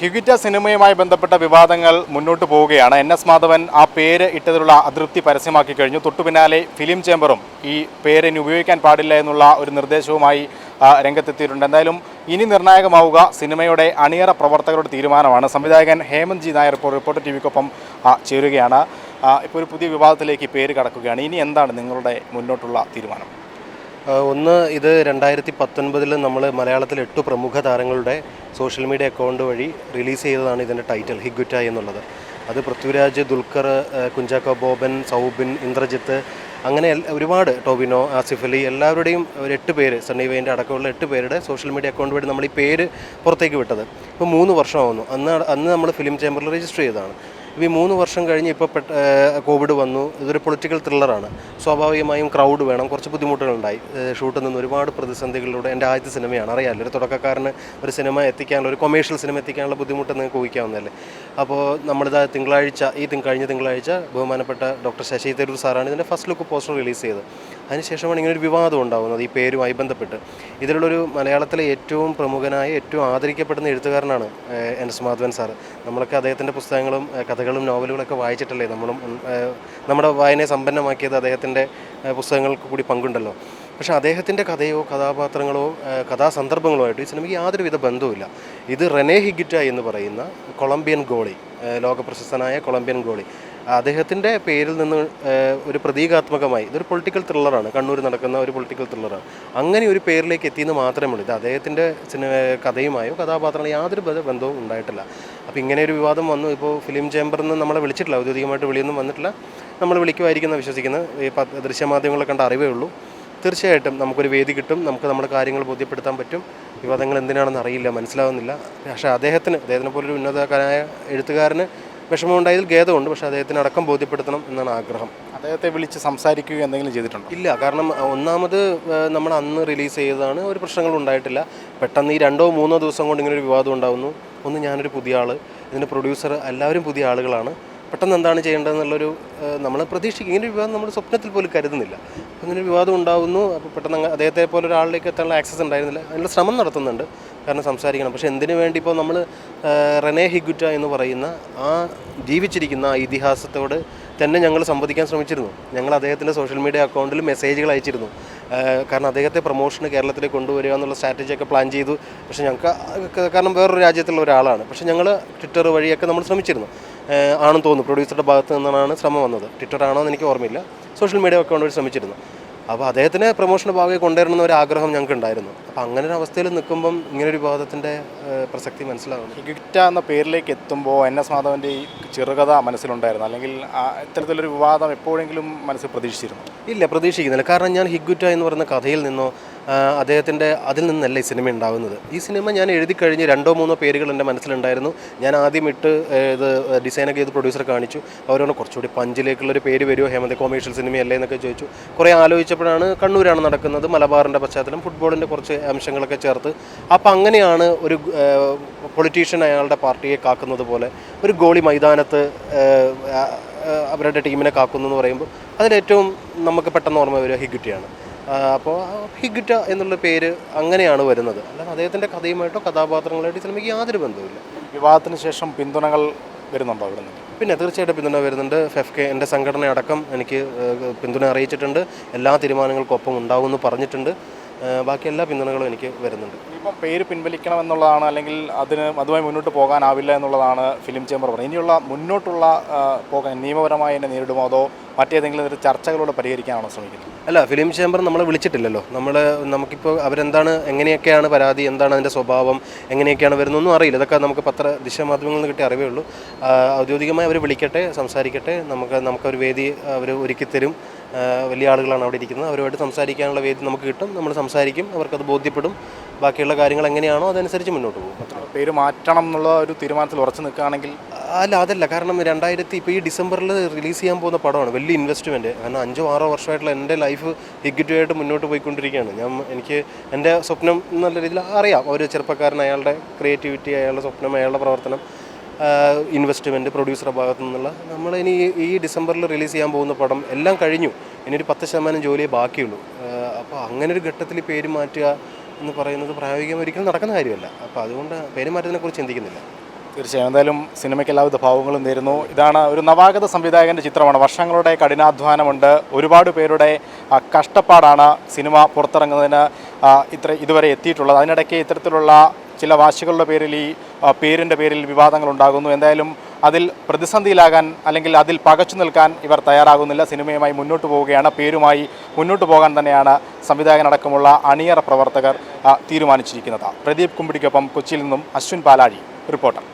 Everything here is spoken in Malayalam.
ഹിഗിറ്റ സിനിമയുമായി ബന്ധപ്പെട്ട വിവാദങ്ങൾ മുന്നോട്ട് പോവുകയാണ്. എൻ എസ് മാധവൻ ആ പേര് ഇട്ടതിലുള്ള അതൃപ്തി പരസ്യമാക്കി കഴിഞ്ഞു. തൊട്ടു പിന്നാലെ ഫിലിം ചേംബറും ഈ പേര് ഇനി ഉപയോഗിക്കാൻ പാടില്ല എന്നുള്ള ഒരു നിർദ്ദേശവുമായി രംഗത്തെത്തിയിട്ടുണ്ട്. എന്തായാലും ഇനി നിർണായകമാവുക സിനിമയുടെ അണിയറ പ്രവർത്തകരുടെ തീരുമാനമാണ്. സംവിധായകൻ ഹേമന്ത് ജി നായർ ഇപ്പോൾ റിപ്പോർട്ടർ ടി വിക്കൊപ്പം ചേരുകയാണ്. ഇപ്പോൾ ഒരു പുതിയ വിവാദത്തിലേക്ക് പേര് കടക്കുകയാണ്. ഇനി എന്താണ് നിങ്ങളുടെ മുന്നോട്ടുള്ള തീരുമാനം? ഒന്ന് ഇത് രണ്ടായിരത്തി പത്തൊൻപതിൽ നമ്മൾ മലയാളത്തിൽ എട്ട് പ്രമുഖ താരങ്ങളുടെ സോഷ്യൽ മീഡിയ അക്കൗണ്ട് വഴി റിലീസ് ചെയ്തതാണ് ഇതിന്റെ ടൈറ്റിൽ ഹിഗുറ്റ എന്നുള്ളത്. അത് പൃഥ്വിരാജ് ദുൽഖർ കുഞ്ചാക്കോ ബോബൻ സൗബിൻ ഇന്ദ്രജിത്ത് അങ്ങനെ ഒരുപാട് ടോബിനോ ആസിഫ് അലി എല്ലാവരുടെയും ഒരു എട്ട് പേര് സണ്ണി വെയിന്റെ അടക്കമുള്ള എട്ട് പേരുടെ സോഷ്യൽ മീഡിയ അക്കൗണ്ട് വഴി നമ്മൾ ഈ പേര് പുറത്തേക്ക് വിട്ടത്. ഇപ്പോൾ മൂന്ന് വർഷമാവുന്നു. അന്ന് അന്ന് നമ്മൾ ഫിലിം ചേംബറിൽ രജിസ്റ്റർ ചെയ്തതാണ്. ഇപ്പോൾ ഈ മൂന്ന് വർഷം കഴിഞ്ഞ് ഇപ്പോൾ കോവിഡ് വന്നു. ഇതൊരു പൊളിറ്റിക്കൽ ത്രില്ലറാണ്. സ്വാഭാവികമായും ക്രൗഡ് വേണം. കുറച്ച് ബുദ്ധിമുട്ടുകളുണ്ടായി. ഷൂട്ടിൽ നിന്ന് ഒരുപാട് പ്രതിസന്ധികളിലൂടെ എന്റെ ആദ്യത്തെ സിനിമയാണ്. അറിയാമല്ലോ ഒരു തുടക്കക്കാരന് ഒരു സിനിമ എത്തിക്കാനുള്ള ഒരു കൊമേഴ്ഷ്യൽ സിനിമ എത്തിക്കാനുള്ള ബുദ്ധിമുട്ട് നിങ്ങൾക്ക് ഊഹിക്കാവുന്നതല്ലേ? അപ്പോൾ നമ്മളിത് തിങ്കളാഴ്ച ഈ കഴിഞ്ഞ തിങ്കളാഴ്ച ബഹുമാനപ്പെട്ട ഡോക്ടർ ശശി തരൂർ സാറാണ് ഇതിന്റെ ഫസ്റ്റ് ലുക്ക് പോസ്റ്റർ റിലീസ് ചെയ്തത്. അതിനുശേഷമാണ് ഇങ്ങനെ ഒരു വിവാദം ഉണ്ടാകുന്നത് ഈ പേരുമായി ബന്ധപ്പെട്ട്. ഇതിലുള്ളൊരു മലയാളത്തിലെ ഏറ്റവും പ്രമുഖനായ ഏറ്റവും ആദരിക്കപ്പെടുന്ന എഴുത്തുകാരനാണ് എൻ. എസ്. മാധവൻ സാറ്. നമ്മളൊക്കെ അദ്ദേഹത്തിന്റെ പുസ്തകങ്ങളും കഥകളും നോവലുകളൊക്കെ വായിച്ചിട്ടല്ലേ നമ്മളും നമ്മുടെ വായനയെ സമ്പന്നമാക്കിയത് അദ്ദേഹത്തിന്റെ പുസ്തകങ്ങൾക്ക് കൂടി പങ്കുണ്ടല്ലോ. പക്ഷേ അദ്ദേഹത്തിന്റെ കഥയോ കഥാപാത്രങ്ങളോ കഥാസന്ദർഭങ്ങളോ ആയിട്ട് ഈ സിനിമയ്ക്ക് യാതൊരുവിധ ബന്ധവുമില്ല. ഇത് റെനെ ഹിഗിറ്റ എന്ന് പറയുന്ന കൊളംബിയൻ ഗോളി ലോകപ്രശസ്തനായ കൊളംബിയൻ ഗോളി. അദ്ദേഹത്തിന്റെ പേരിൽ നിന്ന് ഒരു പ്രതീകാത്മകമായി ഇതൊരു പൊളിറ്റിക്കൽ ത്രില്ലറാണ് കണ്ണൂർ നടക്കുന്ന ഒരു പൊളിറ്റിക്കൽ ത്രില്ലറാണ് അങ്ങനെ ഒരു പേരിലേക്ക് എത്തിയെന്ന് മാത്രമേ ഉള്ളൂ ഇത് അദ്ദേഹത്തിന്റെ സിനിമ കഥയുമായോ കഥാപാത്രങ്ങളോ യാതൊരു ബന്ധവും ഉണ്ടായിട്ടില്ല. അപ്പോൾ ഇങ്ങനെ ഒരു വിവാദം വന്നു. ഇപ്പോൾ ഫിലിം ചേംബറിൽ നിന്ന് നമ്മളെ വിളിച്ചിട്ടില്ല. ഔദ്യോഗികമായിട്ട് വിളിയൊന്നും വന്നിട്ടില്ല. നമ്മൾ വിളിക്കുമായിരിക്കുന്ന വിശ്വസിക്കുന്നത്. ഈ ദൃശ്യമാധ്യമങ്ങളെ കണ്ട അറിവേ ഉള്ളൂ. തീർച്ചയായിട്ടും നമുക്കൊരു വേദി കിട്ടും. നമുക്ക് നമ്മുടെ കാര്യങ്ങൾ ബോധ്യപ്പെടുത്താൻ പറ്റും. വിവാദങ്ങൾ എന്തിനാണെന്ന് അറിയില്ല മനസ്സിലാവുന്നില്ല. പക്ഷേ അദ്ദേഹത്തിന് അദ്ദേഹത്തിനെ പോലൊരു ഉന്നതകാരായ എഴുത്തുകാരന് വിഷമമുണ്ടായതിൽ ഖേദമുണ്ട് പക്ഷേ അദ്ദേഹത്തിന് അടക്കം ബോധ്യപ്പെടുത്തണം എന്നാണ് ആഗ്രഹം. അദ്ദേഹത്തെ വിളിച്ച് സംസാരിക്കുകയോ എന്തെങ്കിലും ചെയ്തിട്ടുണ്ടോ? ഇല്ല കാരണം ഒന്നാമത് നമ്മൾ അന്ന് റിലീസ് ചെയ്തതാണ് ഒരു പ്രശ്നങ്ങളും ഉണ്ടായിട്ടില്ല. പെട്ടെന്ന് ഈ രണ്ടോ മൂന്നോ ദിവസം കൊണ്ട് ഇങ്ങനെ ഒരു വിവാദം ഉണ്ടാകുന്നു ഒന്ന് ഞാനൊരു പുതിയ ആൾ ഇതിന്റെ പ്രൊഡ്യൂസർ എല്ലാവരും പുതിയ ആളുകളാണ്. പെട്ടെന്ന് എന്താണ് ചെയ്യേണ്ടതെന്നുള്ളൊരു നമ്മൾ പ്രതീക്ഷിക്കും. ഇങ്ങനെ വിവാദം നമ്മൾ സ്വപ്നത്തിൽ പോലും കരുതുന്നില്ല. അപ്പോൾ ഇങ്ങനെ ഒരു വിവാദം ഉണ്ടാകുന്നു അപ്പോൾ പെട്ടെന്ന് അദ്ദേഹത്തെ പോലെ ഒരാളിലേക്ക് എത്താനുള്ള ആക്സസ് ഉണ്ടായിരുന്നില്ല. അതിനുള്ള ശ്രമം നടത്തുന്നുണ്ട്. കാരണം സംസാരിക്കണം. പക്ഷേ എന്തിനു വേണ്ടി ഇപ്പോൾ നമ്മൾ റെനെ ഹിഗുറ്റ എന്ന് പറയുന്ന ആ ജീവിച്ചിരിക്കുന്ന ആ ഇതിഹാസത്തോട് തന്നെ ഞങ്ങൾ സംവദിക്കാൻ ശ്രമിച്ചിരുന്നു. ഞങ്ങൾ അദ്ദേഹത്തിന്റെ സോഷ്യൽ മീഡിയ അക്കൗണ്ടിൽ മെസ്സേജുകൾ അയച്ചിരുന്നു. കാരണം അദ്ദേഹത്തെ പ്രൊമോഷന് കേരളത്തിലേക്ക് കൊണ്ടുവരിക എന്നുള്ള സ്ട്രാറ്റജിയൊക്കെ പ്ലാൻ ചെയ്തു. പക്ഷേ ഞങ്ങൾക്ക് കാരണം വേറൊരു രാജ്യത്തുള്ള ഒരാളാണ്. പക്ഷേ ഞങ്ങൾ ട്വിറ്റർ വഴിയൊക്കെ നമ്മൾ ശ്രമിച്ചിരുന്നു. ആണെന്ന് തോന്നുന്നു. പ്രൊഡ്യൂസറുടെ ഭാഗത്ത് നിന്നാണ് ശ്രമം വന്നത്. ട്വിറ്റർ ആണോ എന്ന് എനിക്ക് ഓർമ്മയില്ല. സോഷ്യൽ മീഡിയ അക്കൗണ്ട് വഴി ശ്രമിച്ചിരുന്നു. അപ്പോൾ അദ്ദേഹത്തിനെ പ്രൊമോഷന്റെ ഭാഗമായി കൊണ്ടുവരണമെന്ന ഒരു ആഗ്രഹം ഞങ്ങൾക്ക് ഉണ്ടായിരുന്നു അപ്പോൾ അങ്ങനെ ഒരു അവസ്ഥയിൽ നിൽക്കുമ്പം ഇങ്ങനൊരു വിവാദത്തിന്റെ പ്രസക്തി മനസ്സിലാവുന്നു. ഹിഗിറ്റ എന്ന പേരിലേക്ക് എത്തുമ്പോൾ എൻ എസ് മാധവന്റെ ഈ ചെറുകഥ മനസ്സിലുണ്ടായിരുന്നു. അല്ലെങ്കിൽ ആ ഇത്തരത്തിലൊരു വിവാദം എപ്പോഴെങ്കിലും മനസ്സിൽ പ്രതീക്ഷിച്ചിരുന്നു? ഇല്ല പ്രതീക്ഷിക്കുന്നില്ല. കാരണം ഞാൻ ഹിഗുറ്റ എന്ന് പറയുന്ന കഥയിൽ നിന്നോ അദ്ദേഹത്തിന്റെ അതിൽ നിന്നല്ല ഈ സിനിമ ഉണ്ടാകുന്നത്. ഈ സിനിമ ഞാൻ എഴുതി കഴിഞ്ഞ് രണ്ടോ മൂന്നോ പേരുകൾ എന്റെ മനസ്സിലുണ്ടായിരുന്നു. ഞാൻ ആദ്യം ഇട്ട് ഇത് ഡിസൈനൊക്കെ ചെയ്ത് പ്രൊഡ്യൂസർ കാണിച്ചു. അവരോട് കുറച്ചുകൂടി പഞ്ചിലേക്കുള്ളൊരു പേര് വരുമോ? ഹേമന്ത് കൊമേഴ്ഷ്യൽ സിനിമയല്ലേ എന്നൊക്കെ ചോദിച്ചു. കുറേ ആലോചിച്ചപ്പോഴാണ് കണ്ണൂരാണ് നടക്കുന്നത്. മലബാറിന്റെ പശ്ചാത്തലം ഫുട്ബോളിന്റെ കുറച്ച് അംശങ്ങളൊക്കെ ചേർത്ത്. അപ്പോൾ അങ്ങനെയാണ് ഒരു പൊളിറ്റീഷ്യൻ അയാളുടെ പാർട്ടിയെ കാക്കുന്നത് പോലെ ഒരു ഗോളി മൈതാനത്ത് അവരുടെ ടീമിനെ കാക്കുന്നു എന്ന് പറയുമ്പോൾ അതിലേറ്റവും നമുക്ക് പെട്ടെന്ന് ഓർമ്മ വരിക ഹിഗുറ്റയാണ്. അപ്പോൾ ഹിഗുറ്റ എന്നുള്ള പേര് അങ്ങനെയാണ് വരുന്നത്. അല്ലാതെ അദ്ദേഹത്തിന്റെ കഥയുമായിട്ടോ കഥാപാത്രങ്ങളായിട്ടോ സിനിമയ്ക്ക് യാതൊരു ബന്ധവുമില്ല. വിവാഹത്തിന് ശേഷം പിന്തുണകൾ വരുന്നുണ്ടോ അവിടെ നിന്ന്? പിന്നെ തീർച്ചയായിട്ടും പിന്തുണ വരുന്നുണ്ട്. ഫെഫ് കെ എന്റെ സംഘടനയടക്കം എനിക്ക് പിന്തുണ അറിയിച്ചിട്ടുണ്ട്. എല്ലാ തീരുമാനങ്ങൾക്കും ഒപ്പം ഉണ്ടാവുമെന്ന് പറഞ്ഞിട്ടുണ്ട്. ബാക്കി എല്ലാ പിന്തുണകളും എനിക്ക് വരുന്നുണ്ട്. ഇപ്പം പേര് പിൻവലിക്കണം എന്നുള്ളതാണ് അല്ലെങ്കിൽ അതിന് അതുമായി മുന്നോട്ട് പോകാനാവില്ല എന്നുള്ളതാണ് ഫിലിം ചേംബർ പറഞ്ഞത്. ഇനിയുള്ള മുന്നോട്ടുള്ള പോകാൻ നിയമപരമായി എന്നെ നേരിടുമോ അതോ മറ്റേതെങ്കിലും ഒരു ചർച്ചകളോട് പരിഹരിക്കാനാണോ ശ്രമിക്കുന്നത്? അല്ല ഫിലിം ചേംബർ നമ്മളെ വിളിച്ചിട്ടില്ലല്ലോ. നമ്മൾ നമുക്കിപ്പോൾ അവരെന്താണ് എങ്ങനെയൊക്കെയാണ് പരാതി എന്താണ് അതിന്റെ സ്വഭാവം എങ്ങനെയൊക്കെയാണ് വരുന്നൊന്നും അറിയില്ല. ഇതൊക്കെ നമുക്ക് പത്ര ദിശമാധ്യമങ്ങളിൽ നിന്ന് കിട്ടിയ അറിവേ ഉള്ളൂ. ഔദ്യോഗികമായി അവർ വിളിക്കട്ടെ സംസാരിക്കട്ടെ. നമുക്ക് നമുക്കൊരു വേദി അവർ ഒരുക്കിത്തരും. ആ, വലിയ ആളുകളാണ് അവിടെ ഇരിക്കുന്നത്. അവരുമായിട്ട് സംസാരിക്കാനുള്ള വേദി നമുക്ക് കിട്ടും. നമ്മൾ സംസാരിക്കും അവർക്കത് ബോധ്യപ്പെടും. ബാക്കിയുള്ള കാര്യങ്ങൾ എങ്ങനെയാണോ അതനുസരിച്ച് മുന്നോട്ട് പോകും. പേര് മാറ്റണം എന്നുള്ള ഒരു തീരുമാനത്തിൽ ഉറച്ചു നിൽക്കുകയാണെങ്കിൽ അല്ല അതല്ല. കാരണം രണ്ടായിരത്തി ഇപ്പോൾ ഈ ഡിസംബറിൽ റിലീസ് ചെയ്യാൻ പോകുന്ന പടമാണ്. വലിയ ഇൻവെസ്റ്റ്മെന്റ് കാരണം അഞ്ചോ ആറോ വർഷമായിട്ടുള്ള എന്റെ ലൈഫ് ഹിഗറ്റുമായിട്ട് മുന്നോട്ട് പോയിക്കൊണ്ടിരിക്കുകയാണ്. ഞാൻ എനിക്ക് എന്റെ സ്വപ്നം എന്നുള്ള രീതിയിൽ അറിയാം. ഒരു ചെറുപ്പക്കാരൻ അയാളുടെ ക്രിയേറ്റിവിറ്റി അയാളുടെ സ്വപ്നം അയാളുടെ പ്രവർത്തനം. ഇൻവെസ്റ്റ്മെന്റ് പ്രൊഡ്യൂസറുടെ ഭാഗത്തു നിന്നുള്ള നമ്മൾ ഇനി ഈ- ഡിസംബറിൽ റിലീസ് ചെയ്യാൻ പോകുന്ന പടം എല്ലാം കഴിഞ്ഞു. ഇനി ഒരു പത്ത് ശതമാനം ജോലിയേ ബാക്കിയുള്ളൂ. അപ്പോൾ അങ്ങനെ ഒരു ഘട്ടത്തിൽ പേര് മാറ്റുക എന്ന് പറയുന്നത് പ്രായോഗികം ഒരിക്കലും നടക്കുന്ന കാര്യമല്ല. അപ്പോൾ അതുകൊണ്ട് പേര് മാറ്റത്തിനെക്കുറിച്ച് ചിന്തിക്കുന്നില്ല. തീർച്ചയായും. എന്തായാലും സിനിമയ്ക്ക് എല്ലാവിധ ഭാവങ്ങളും നേരുന്നു. ഇതാണ് ഒരു നവാഗത സംവിധായകന്റെ ചിത്രമാണ്. വർഷങ്ങളുടെ കഠിനാധ്വാനമുണ്ട്. ഒരുപാട് പേരുടെ കഷ്ടപ്പാടാണ് സിനിമ പുറത്തിറങ്ങുന്നതിന് ഇത്ര ഇതുവരെ എത്തിയിട്ടുള്ളത്. അതിനിടയ്ക്ക് ഇത്തരത്തിലുള്ള ചില വാശികളുടെ പേരിൽ ഈ പേരിന്റെ പേരിൽ വിവാദങ്ങൾ ഉണ്ടാകുന്നു എന്തായാലും അതിൽ പ്രതിസന്ധിയിലാകാൻ അല്ലെങ്കിൽ അതിൽ പകച്ചു നിൽക്കാൻ ഇവർ തയ്യാറാകുന്നില്ല. സിനിമയുമായി മുന്നോട്ട് പോവുകയാണ്. പേരുമായി മുന്നോട്ട് പോകാൻ തന്നെയാണ് സംവിധായകനടക്കമുള്ള അണിയറ പ്രവർത്തകർ തീരുമാനിച്ചിരിക്കുന്നത്. പ്രദീപ് കുമ്പിടിക്കൊപ്പം കൊച്ചിയിൽ നിന്നും അശ്വിൻ പാലാഴി റിപ്പോർട്ടർ.